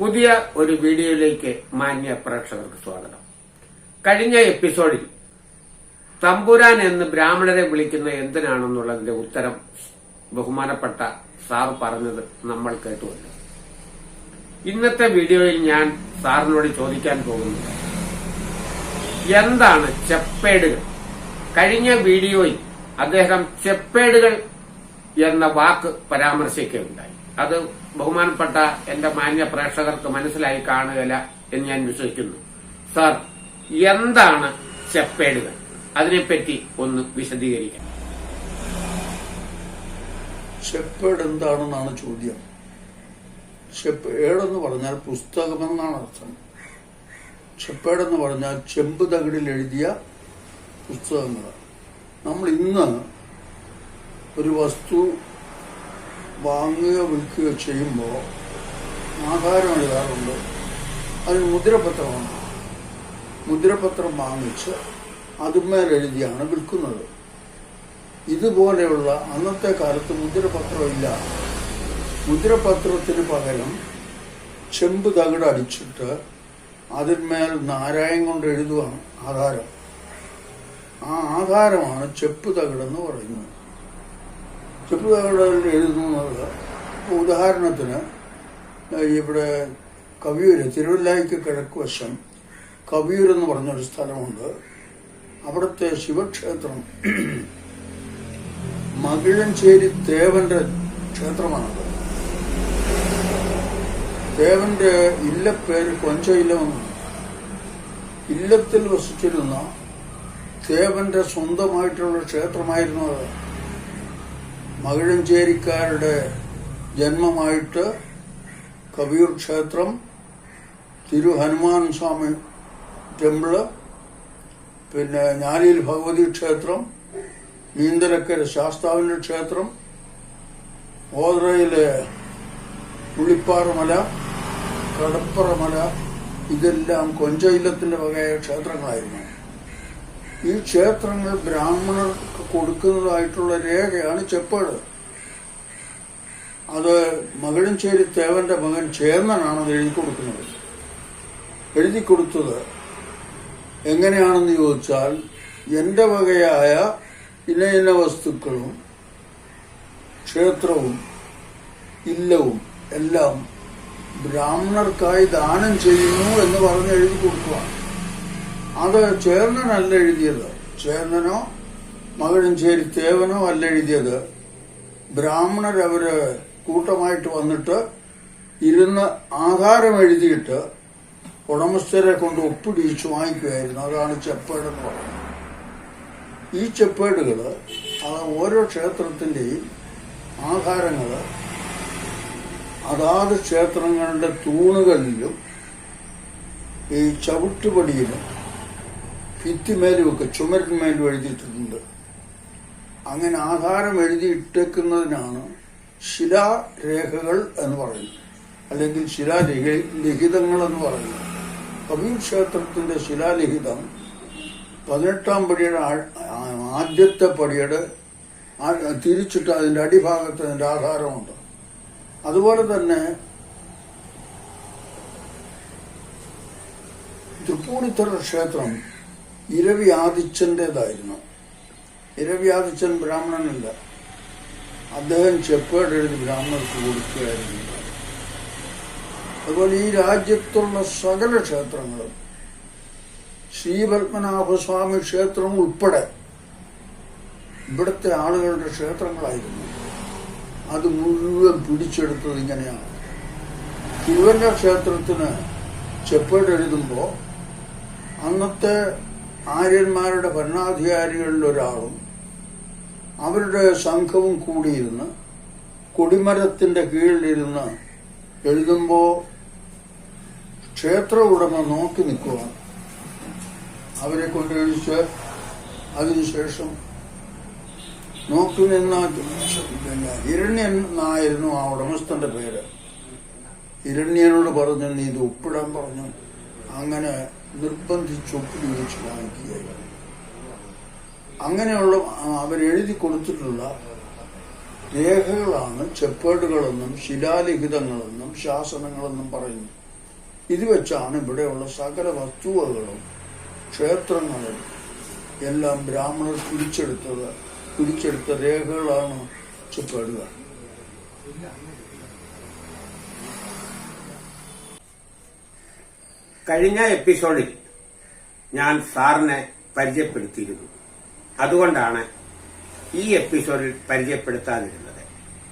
പുതിയ ഒരു വീഡിയോയിലേക്ക് മാന്യ പ്രേക്ഷകർക്ക് സ്വാഗതം. കഴിഞ്ഞ എപ്പിസോഡിൽ തമ്പുരാൻ എന്ന് ബ്രാഹ്മണരെ വിളിക്കുന്ന എന്തിനാണെന്നുള്ളതിന്റെ ഉത്തരം ബഹുമാനപ്പെട്ട സാർ പറഞ്ഞത് നമ്മൾ കേട്ടുവല്ലോ. ഇന്നത്തെ വീഡിയോയിൽ ഞാൻ സാറിനോട് ചോദിക്കാൻ പോകുന്നു എന്താണ് ചെപ്പേടുകൾ? കഴിഞ്ഞ വീഡിയോയിൽ അദ്ദേഹം ചെപ്പേടുകൾ എന്ന വാക്ക് പരാമർശിക്കുകയുണ്ടായി. അത് ബഹുമാനപ്പെട്ട എന്റെ മാന്യ പ്രേക്ഷകർക്ക് മനസ്സിലായി കാണുകയില്ല എന്ന് ഞാൻ വിശ്വസിക്കുന്നു. സാർ എന്താണ് ചെപ്പേടുകൾ അതിനെപ്പറ്റി ഒന്ന് വിശദീകരിക്കാം. ഷെപ്പേഡ് എന്താണെന്നാണ് ചോദ്യം. ഷെപ്പേഡ് എന്ന് പറഞ്ഞാൽ പുസ്തകമെന്നാണ് അർത്ഥം. ഷെപ്പേഡ് എന്ന് പറഞ്ഞാൽ ചെമ്പ് തകിടിൽ എഴുതിയ പുസ്തകങ്ങൾ നമ്മൾ ഇന്ന് ഒരു വസ്തു വാങ്ങുകയോ വിൽക്കുകയോ ചെയ്യുമ്പോൾ ആധാരം എഴുതാറുണ്ട്. അതിന് മുദ്രപത്രമാണ്. മുദ്രപത്രം വാങ്ങിച്ച് അതുമേലെഴുതിയാണ് വിൽക്കുന്നത്. ഇതുപോലെയുള്ള അന്നത്തെ കാലത്ത് മുദ്രപത്രമില്ല. മുദ്രപത്രത്തിന് പകരം ചെമ്പ് തകിട് അടിച്ചിട്ട് അതിന്മേൽ നാരായം കൊണ്ട് എഴുതുകയാണ് ആധാരം. ആ ആധാരമാണ് ചെപ്പ് തകിടെന്ന് പറയുന്നത്. ചെപ്പ് തകിടിൽ എഴുതുന്നത് ഇപ്പൊ ഉദാഹരണത്തിന് ഇവിടെ കവിയൂര് തിരുവല്ലായ്ക്ക് കിഴക്ക് വശം കവിയൂർ എന്ന് പറഞ്ഞൊരു സ്ഥലമുണ്ട്. അവിടുത്തെ ശിവക്ഷേത്രം മകിഴഞ്ചേരി ദേവന്റെ ക്ഷേത്രമാണത്. ദേവന്റെ ഇല്ലപ്പേര് കൊഞ്ച ഇല്ലമെന്ന് ഇല്ലത്തിൽ വസിച്ചിരുന്ന ദേവന്റെ സ്വന്തമായിട്ടുള്ള ക്ഷേത്രമായിരുന്നു അത്. മകിഴഞ്ചേരിക്കാരുടെ ജന്മമായിട്ട് കബീർ ക്ഷേത്രം തിരു ഹനുമാൻ സ്വാമി ടെമ്പിൾ പിന്നെ ഞാലിയിൽ ഭഗവതി ക്ഷേത്രം നീന്തലക്കര ശാസ്താവിന്റെ ക്ഷേത്രം ഓദ്രയിലെ പുള്ളിപ്പാറമല കടപ്പറമല ഇതെല്ലാം കൊഞ്ചയില്ലത്തിന്റെ വകയായ ക്ഷേത്രങ്ങളായിരുന്നു. ഈ ക്ഷേത്രങ്ങൾ ബ്രാഹ്മണർക്ക് കൊടുക്കുന്നതായിട്ടുള്ള രേഖയാണ് ചെപ്പേട്. അത് ചേരി തേവന്റെ മകൻ ചേർന്നനാണ് അത് എഴുതി കൊടുക്കുന്നത്. എഴുതി കൊടുത്തത് എങ്ങനെയാണെന്ന് ചോദിച്ചാൽ എന്റെ വകയായ ഇന്ന ഇന്ന വസ്തുക്കളും ക്ഷേത്രവും ഇല്ലവും എല്ലാം ബ്രാഹ്മണർക്കായി ദാനം ചെയ്യുന്നു എന്ന് പറഞ്ഞ് എഴുതി കൊടുക്കുകയാണ് അത് ചേർന്നനല്ല എഴുതിയത്. ചേർന്നനോ ചേരി തേവനോ അല്ല എഴുതിയത്. ബ്രാഹ്മണർ അവർ കൂട്ടമായിട്ട് വന്നിട്ട് ഇരുന്ന് ആധാരം എഴുതിയിട്ട് ഉടമസ്ഥരെ കൊണ്ട് ഒപ്പിടിയിച്ച് വാങ്ങിക്കുമായിരുന്നു അതാണ് ചെപ്പേട് എന്ന് പറയുന്നത്. ഈ ചെപ്പേടുകൾ അത് ഓരോ ക്ഷേത്രത്തിന്റെയും ആധാരങ്ങൾ അതാത് ക്ഷേത്രങ്ങളുടെ തൂണുകളിലും ഈ ചവിട്ടുപടിയിലും ഭിത്തിമേലുമൊക്കെ ചുമരിന്മേലും എഴുതിയിട്ടുണ്ട് അങ്ങനെ ആധാരം എഴുതിയിട്ടേക്കുന്നതിനാണ് ശിലാരേഖകൾ എന്ന് പറയുന്നത്. അല്ലെങ്കിൽ ശിലാലിഖിതങ്ങൾ എന്ന് പറയുന്നത്. കബീർ ക്ഷേത്രത്തിന്റെ ശിലാലിഖിതം പതിനെട്ടാം പടിയുടെ ആദ്യത്തെ പടിയുടെ തിരിച്ചിട്ട് അതിന്റെ അടിഭാഗത്ത് അതിന്റെ ആധാരമുണ്ട്. അതുപോലെ തന്നെ തൃപ്പൂണിത്തറ ക്ഷേത്രം ഇരവി ആദിച്ചന്റേതായിരുന്നു ഇരവി ആദിച്ചൻ ബ്രാഹ്മണനല്ല. അദ്ദേഹം ചെപ്പേട് എഴുതി ബ്രാഹ്മണർക്ക് കൊടുക്കുകയായിരുന്നു. അതുപോലെ ഈ രാജ്യത്തുള്ള സകല ക്ഷേത്രങ്ങളും ശ്രീപത്മനാഭസ്വാമി ക്ഷേത്രം ഉൾപ്പെടെ ഇവിടുത്തെ ആളുകളുടെ ക്ഷേത്രങ്ങളായിരുന്നു. അത് മുഴുവൻ പിടിച്ചെടുത്തത് ഇങ്ങനെയാണ്. തിരുവല്ല ക്ഷേത്രത്തിന് ചെപ്പേട് എഴുതുമ്പോൾ അന്നത്തെ ആര്യന്മാരുടെ ഭരണാധികാരികളിൽ ഒരാളും അവരുടെ സംഘവും കൂടിയിരുന്ന് കൊടിമരത്തിന്റെ കീഴിലിരുന്ന് എഴുതുമ്പോൾ ക്ഷേത്ര ഉടമ നോക്കി നിൽക്കുകയാണ് അവരെ കൊണ്ട് എഴുതിച്ച് അതിനുശേഷം നോക്കി നിന്ന ഇരണ്യൻ എന്നായിരുന്നു ആ ഉടമസ്ഥന്റെ പേര്. ഹിരണ്യനോട് പറഞ്ഞു നീ ഇത് ഒപ്പിടാൻ പറഞ്ഞു. അങ്ങനെ നിർബന്ധിച്ച് ഒപ്പിടി വാങ്ങിക്കുകയാണ് അങ്ങനെയുള്ള അവരെഴുതി കൊടുത്തിട്ടുള്ള രേഖകളാണ് ചെപ്പേടുകളെന്നും ശിലാലിഖിതങ്ങളെന്നും ശാസനങ്ങളെന്നും പറയുന്നു ഇത് വെച്ചാണ് ഇവിടെയുള്ള സകല വസ്തുവകളും ക്ഷേത്രങ്ങളും എല്ലാം ബ്രാഹ്മണർ പിടിച്ചെടുത്തത് പിടിച്ചെടുത്ത രേഖകളാണ് ചെപ്പേടുകൾ. കഴിഞ്ഞ എപ്പിസോഡിൽ ഞാൻ സാറിനെ പരിചയപ്പെടുത്തിയിരുന്നു. അതുകൊണ്ടാണ് ഈ എപ്പിസോഡിൽ പരിചയപ്പെടുത്താതിരുന്നത്.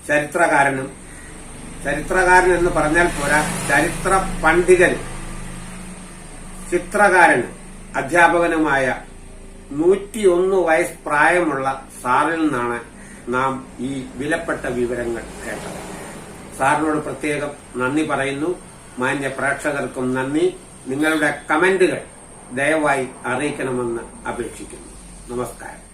ചരിത്രകാരനും ചരിത്രകാരൻ എന്ന് പറഞ്ഞാൽ പോരാ ചരിത്ര പണ്ഡിതൻ ചിത്രകാരനും അധ്യാപകനുമായ നൂറ്റിയൊന്ന് വയസ്സ് പ്രായമുള്ള സാറിൽ നിന്നാണ് നാം ഈ വിലപ്പെട്ട വിവരങ്ങൾ കേട്ടത്. സാറിനോട് പ്രത്യേകം നന്ദി പറയുന്നു. മാന്യ പ്രേക്ഷകർക്കും നന്ദി. നിങ്ങളുടെ കമന്റുകൾ ദയവായി അറിയിക്കണമെന്ന് അപേക്ഷിക്കുന്നു. നമസ്കാരം.